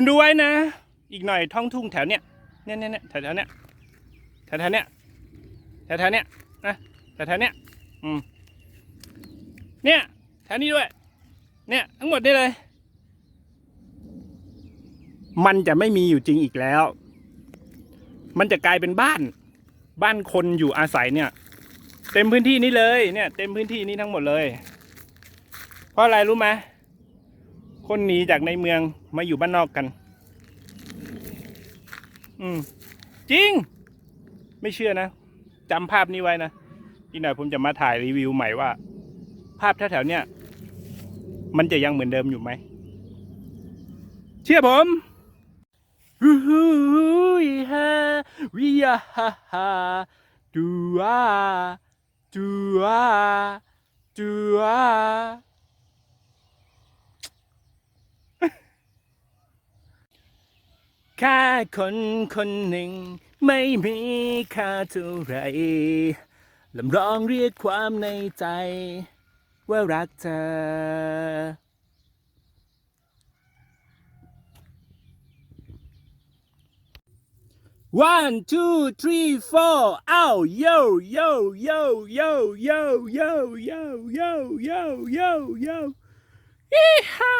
คุณดูไว้นะ อีกหน่อยท้องทุ่งแถวเนี้ยเนี่ยเนี่ยแถวแถวเนี้ยแถวแถวเนี้ยแถวแถวเนี้ยนะแถวแถวเนี้ยอืมเนี่ยแถวนี้ด้วย เนี่ยทั้งหมดนี่เลย มันจะไม่มีอยู่จริงอีกแล้ว มันจะกลายเป็นบ้าน บ้านคนอยู่อาศัยเนี่ย เต็มพื้นที่นี้เลยเนี่ย เต็มพื้นที่นี้ทั้งหมดเลย เพราะอะไรรู้ไหม คนหนีจากในเมืองมาอยู่บ้านนอกกัน อืม จริง ไม่เชื่อนะจำภาพนี้ไว้นะอีกหน่อยผมจะมาถ่ายรีวิวใหม่ว่า ภาพแถวๆเนี้ยมันจะยังเหมือนเดิมอยู่ไหม เชื่อผมฮู้ฮู้ฮาวิยาฮ่าฮาดูอาดูอาดูอา แค่คนคนหนึ่ง ไม่มีค่าเท่าไรลำร้องเรียกความในใจ ว่ารักเธอ One two three four อ้าวโยโยโยโยโยโยโยโยโยโยโยอีฮ่า